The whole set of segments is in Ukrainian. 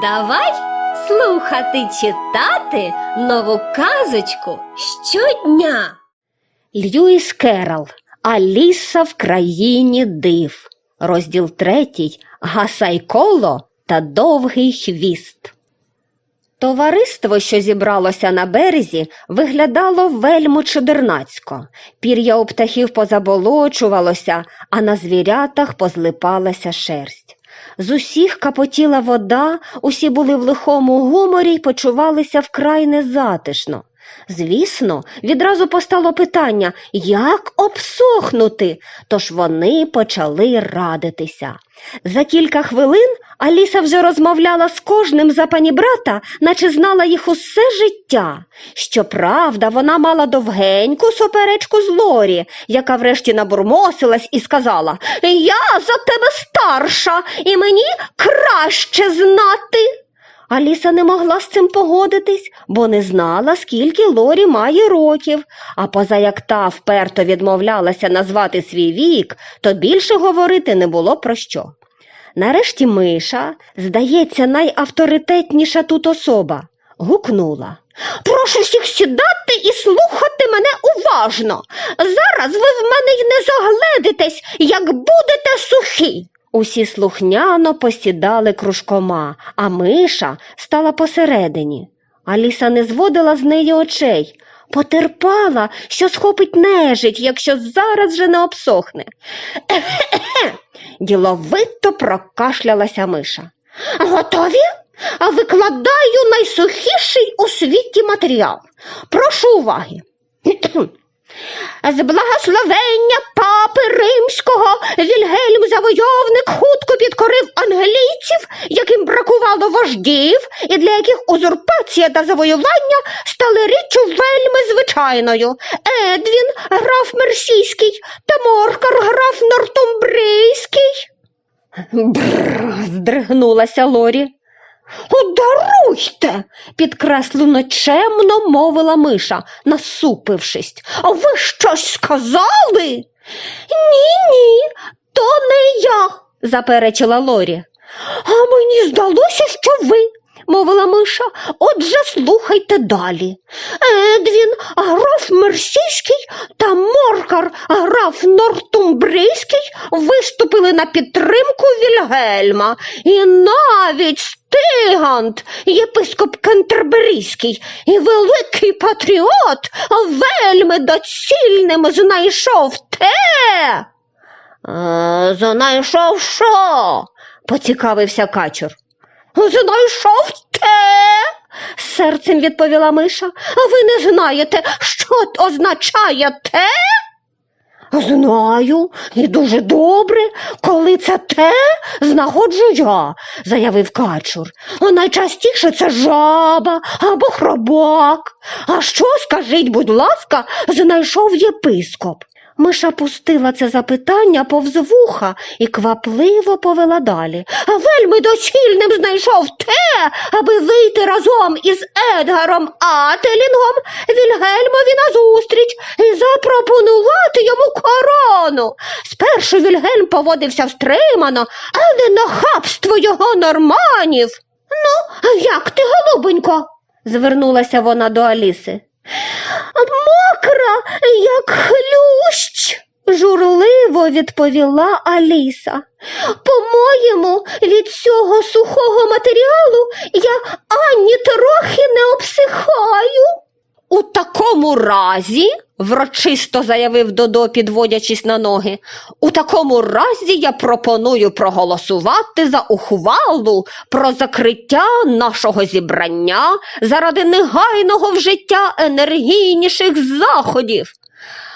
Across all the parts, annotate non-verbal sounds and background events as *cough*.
Давай слухати читати нову казочку щодня. Льюіс Керрол Аліса в країні див. Розділ третій Гасайколо та довгий хвіст. Товариство, що зібралося на березі, виглядало вельми чудернацько. Пір'я у птахів позаболочувалося, а на звірятах позлипалася шерсть. З усіх капотіла вода, усі були в лихому гуморі й почувалися вкрай незатишно. Звісно, відразу постало питання, як обсохнути, тож вони почали радитися. За кілька хвилин Аліса вже розмовляла з кожним за панібрата, наче знала їх усе життя. Щоправда, вона мала довгеньку суперечку з Лорі, яка врешті набурмосилась і сказала Я за тебе старша, і мені краще знати. Аліса не могла з цим погодитись, бо не знала, скільки Лорі має років, а поза як та вперто відмовлялася назвати свій вік, то більше говорити не було про що. Нарешті Миша, здається, найавторитетніша тут особа, гукнула. Прошу всіх сідати і слухати мене уважно. Зараз ви в мене й не загледитесь, як будете сухі. Усі слухняно посідали кружкома, а миша стала посередині. Аліса не зводила з неї очей, потерпала, що схопить нежить, якщо зараз же не обсохне. Ехе-хе, *coughs* діловито прокашлялася миша. Готові? Викладаю найсухіший у світі матеріал. Прошу уваги. З благословення папи римського Вільгельм Завойовник хутко підкорив англійців, яким бракувало вождів, і для яких узурпація та завоювання стали річчю вельми звичайною. Едвін, граф Мерсійський та Моркар, граф Нортумбрийський. Бррр, здригнулася Лорі. Одаруйте, підкреслено чемно мовила миша, насупившись. А ви щось сказали? Ні, ні, то не я, заперечила Лорі. А мені здалося, що ви, мовила миша. Отже, слухайте далі. Едвін, граф Мерсійський та Моркар, граф Нортумбрийський виступили на підтримку Вільгельма. І навіть Стигант, єпископ Кентерберійський і великий патріот вельми доцільним знайшов те. «Е, Знайшов що? поцікавився качур. Знайшов те, серцем відповіла миша. А ви не знаєте, що означає те? Знаю, і дуже добре, коли це те знаходжу я, заявив качур. А найчастіше це жаба або хробак. А що, скажіть, будь ласка, знайшов єпископ? Миша пустила це запитання повз вуха і квапливо повела далі. Вельми доцільним знайшов те, аби вийти разом із Едгаром Ателінгом Вільгельмові назустріч і запропонувати йому корону. Спершу Вільгельм поводився встримано, але нахабство його норманів. Ну, як ти, голубонько? звернулася вона до Аліси. Мокра, як хлющ, журливо відповіла Аліса. По-моєму, від цього сухого матеріалу я ані трохи не обсихаю. У такому разі, врочисто заявив Додо, підводячись на ноги, у такому разі я пропоную проголосувати за ухвалу про закриття нашого зібрання заради негайного вжиття енергійніших заходів.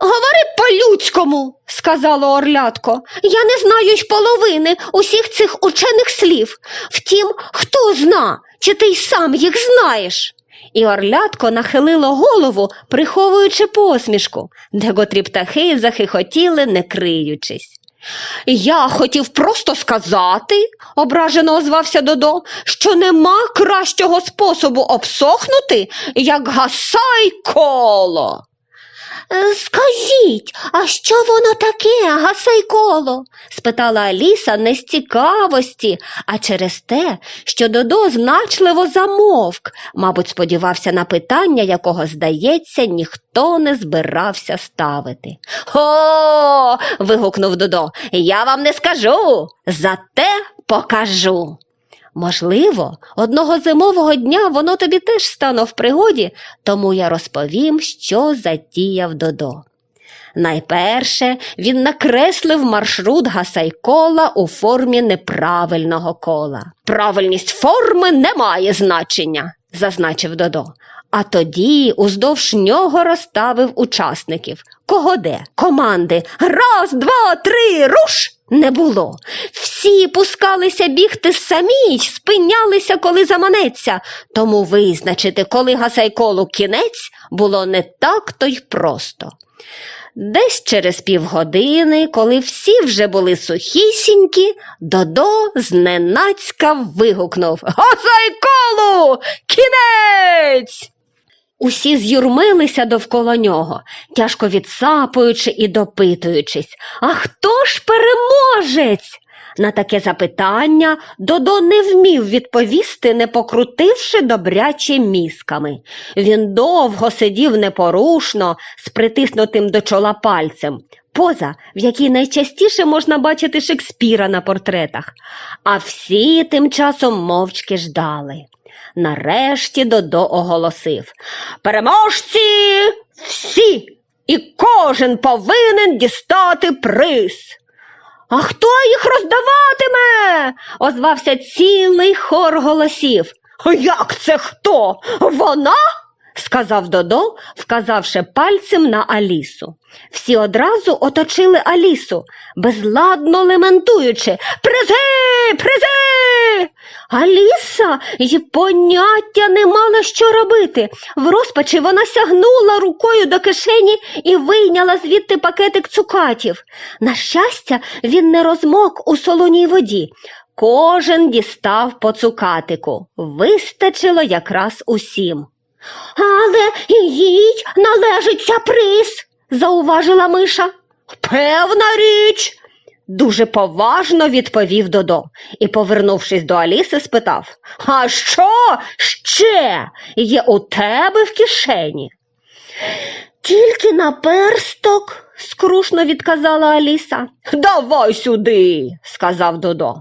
Говори по-людському, сказало Орлятко. Я не знаю й половини усіх цих учених слів. Втім, хто зна, чи ти й сам їх знаєш? І орлятко нахилило голову, приховуючи посмішку, декотрі птахи захихотіли, не криючись. Я хотів просто сказати, ображено озвався Додо, що нема кращого способу обсохнути, як гасай коло. Е, Скажіть, а що воно таке, гасайколо? спитала Аліса не з цікавості, а через те, що Додо значливо замовк, мабуть, сподівався на питання, якого, здається, ніхто не збирався ставити. О. вигукнув Додо. Я вам не скажу, зате покажу. Можливо, одного зимового дня воно тобі теж стане в пригоді, тому я розповім, що затіяв Додо. Найперше він накреслив маршрут гасайкола у формі неправильного кола. Правильність форми не має значення, зазначив Додо. А тоді уздовж нього розставив учасників. Кого де? Команди Раз, два, три, руш! Не було. Всі пускалися бігти самі спинялися, коли заманеться, тому визначити, коли гасайколу кінець, було не так то й просто. Десь через півгодини, коли всі вже були сухісінькі, Додо зненацька вигукнув Гасайколу! Кінець! Усі з'юрмилися довкола нього, тяжко відсапуючи і допитуючись. А хто ж переможець? На таке запитання Додо не вмів відповісти, не покрутивши добряче мізками. Він довго сидів непорушно, з притиснутим до чола пальцем, поза, в якій найчастіше можна бачити Шекспіра на портретах. А всі тим часом мовчки ждали. Нарешті Додо оголосив Переможці всі, і кожен повинен дістати приз. А хто їх роздаватиме? озвався цілий хор голосів. Як це хто? Вона? сказав Додо, вказавши пальцем на Алісу. Всі одразу оточили Алісу, безладно лементуючи Призи, призи. Аліса й поняття не мала, що робити. В розпачі вона сягнула рукою до кишені і вийняла звідти пакетик цукатів. На щастя, він не розмок у солоній воді. Кожен дістав по цукатику. Вистачило якраз усім. Але їй належиться приз, зауважила Миша. Певна річ, дуже поважно відповів Додо і, повернувшись до Аліси, спитав А що ще є у тебе в кишені? Тільки на персток, скрушно відказала Аліса. Давай сюди, сказав Додо.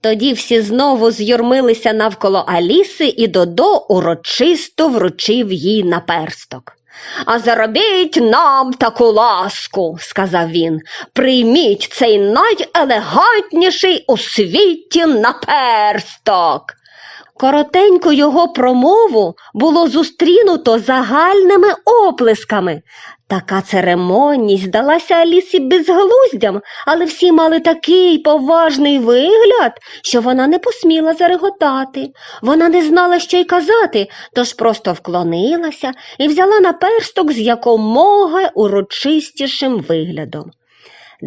Тоді всі знову з'юрмилися навколо Аліси, і Додо урочисто вручив їй наперсток. А заробіть нам таку ласку, сказав він. Прийміть цей найелегантніший у світі наперсток. Коротеньку його промову було зустрінуто загальними оплесками. Така церемонність здалася Алісі безглуздям, але всі мали такий поважний вигляд, що вона не посміла зареготати. Вона не знала, що й казати, тож просто вклонилася і взяла наперсток з якомога урочистішим виглядом.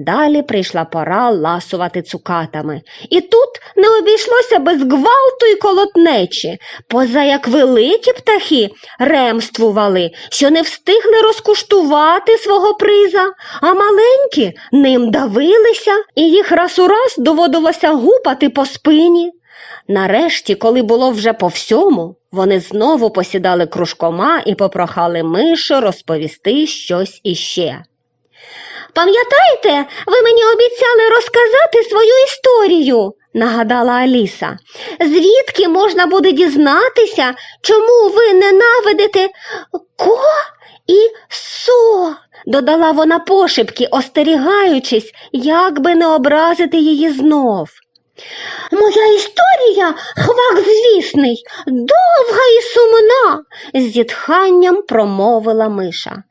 Далі прийшла пора ласувати цукатами. І тут не обійшлося без гвалту й колотнечі, поза як великі птахи ремствували, що не встигли розкуштувати свого приза, а маленькі ним давилися, і їх раз у раз доводилося гупати по спині. Нарешті, коли було вже по всьому, вони знову посідали кружкома і попрохали мишу розповісти щось іще. Пам'ятаєте, ви мені обіцяли розказати свою історію, нагадала Аліса. Звідки можна буде дізнатися, чому ви ненавидите ко і со? додала вона пошепки, остерігаючись, як би не образити її знов. Моя історія, хвак звісний, довга і сумна, з зітханням промовила Миша.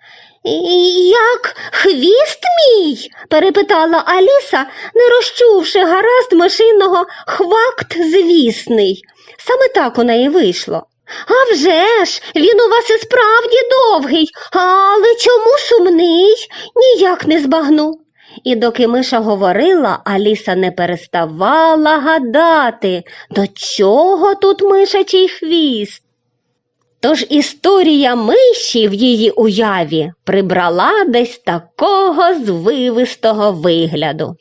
«І Як хвіст мій? перепитала Аліса, не розчувши гаразд машинного хвакт звісний. Саме так у неї вийшло. А вже ж, він у вас і справді довгий, але чому сумний? Ніяк не збагну. І доки Миша говорила, Аліса не переставала гадати, до чого тут мишачий хвіст. Тож історія миші в її уяві прибрала десь такого звивистого вигляду.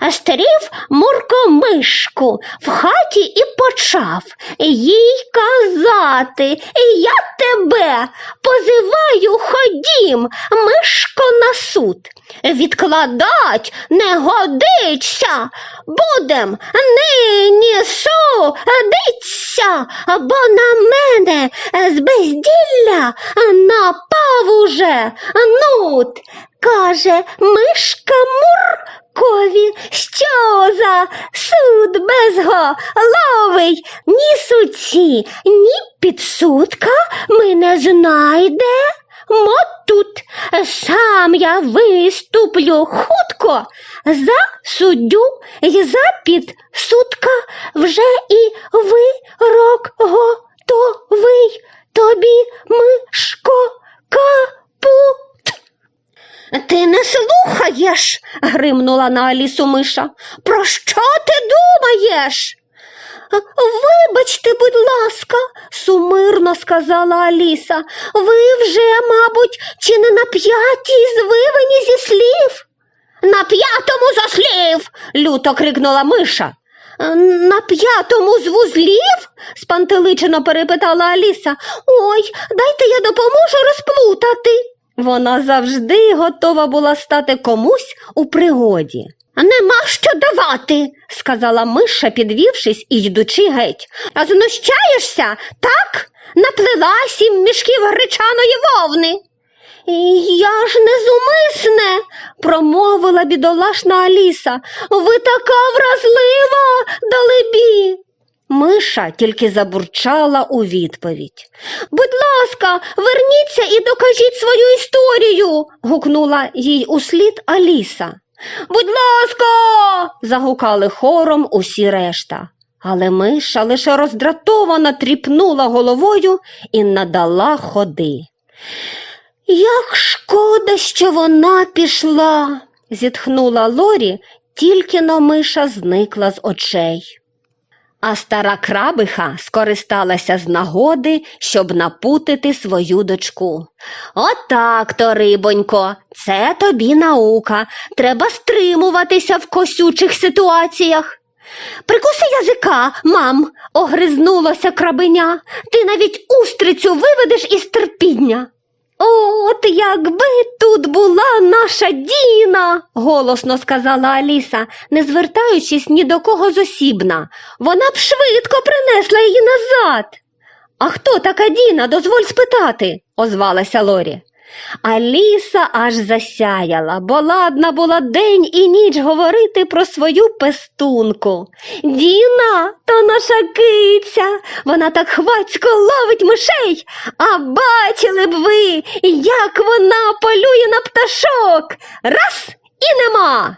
А старів Мурко мишку в хаті і почав їй казати, я тебе позиваю, ходім, мишко на суд. Відкладать не годиться, будем нині судиться, бо на мене з безділля напав уже нут. Каже мишка Муркові, що за суд безголовий, ні судці, ні підсудка ми не знайде. Мо тут сам я виступлю хутко за суддю і за підсудка вже і вирок готовий тобі, мишко, капут. Ти не слухаєш, гримнула на Алісу миша. Про що ти думаєш? Вибачте, будь ласка, сумирно сказала Аліса. Ви вже, мабуть, чи не на п'ятій звивані зі слів? На п'ятому зо слів. люто крикнула миша. На п'ятому з вузлів? спантеличено перепитала Аліса. Ой, дайте я допоможу розплутати. Вона завжди готова була стати комусь у пригоді. Нема що давати, сказала миша, підвівшись і йдучи геть. А знущаєшся, так? Наплила сім мішків гречаної вовни. Я ж не зумисне, промовила бідолашна Аліса. Ви така вразлива, далебі. Миша тільки забурчала у відповідь. Будь ласка, верніться і докажіть свою історію. гукнула їй услід Аліса. Будь ласка. загукали хором усі решта. Але миша лише роздратовано тріпнула головою і надала ходи. Як шкода, що вона пішла, зітхнула Лорі, тільки но миша зникла з очей. А стара крабиха скористалася з нагоди, щоб напутити свою дочку. Отак то, рибонько, це тобі наука. Треба стримуватися в косючих ситуаціях. Прикуси язика, мам, огризнулося крабеня. Ти навіть устрицю виведеш із терпіння. От якби тут була наша Діна, голосно сказала Аліса, не звертаючись ні до кого зосібна. Вона б швидко принесла її назад. А хто така Діна? Дозволь спитати, озвалася Лорі. Аліса аж засяяла, бо ладна була день і ніч говорити про свою пестунку. Діна, то наша киця, вона так хвацько ловить мишей, а бачили б ви, як вона полює на пташок. Раз і нема.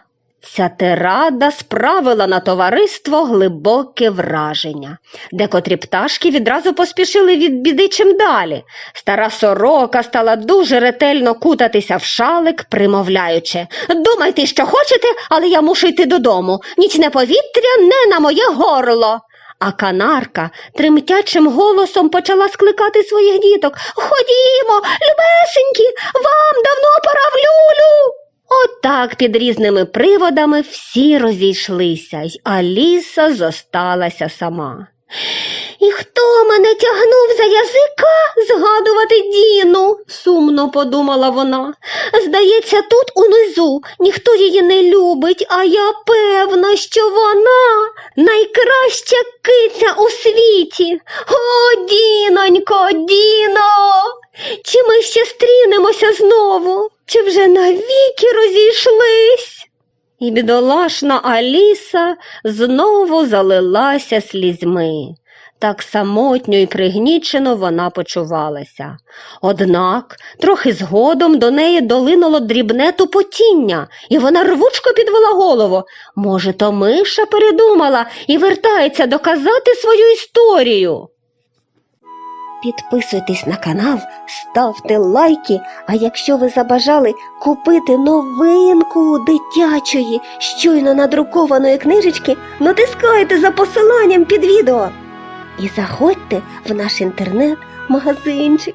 Ця тирада справила на товариство глибоке враження. Декотрі пташки відразу поспішили від біди чим далі. Стара сорока стала дуже ретельно кутатися в шалик, примовляючи Думайте, що хочете, але я мушу йти додому. Нічне повітря не на моє горло. А канарка тремтячим голосом почала скликати своїх діток Ходімо, любесенькі, вам давно пора в люлю. Отак під різними приводами всі розійшлися, й Аліса зосталася сама. І хто мене тягнув за язика згадувати Діну? сумно подумала вона. Здається, тут унизу ніхто її не любить, а я певна, що вона найкраща киця у світі. О, Дінонько, Діно! Чи ми ще стрінемося знову? Чи вже навіки розійшлись? І бідолашна Аліса знову залилася слізьми. Так самотньо і пригнічено вона почувалася. Однак трохи згодом до неї долинуло дрібне тупотіння, і вона рвучко підвела голову. Може, то миша передумала і вертається доказати свою історію. Підписуйтесь на канал, ставте лайки, а якщо ви забажали купити новинку дитячої, щойно надрукованої книжечки, натискайте за посиланням під відео. І заходьте в наш інтернет магазинчик.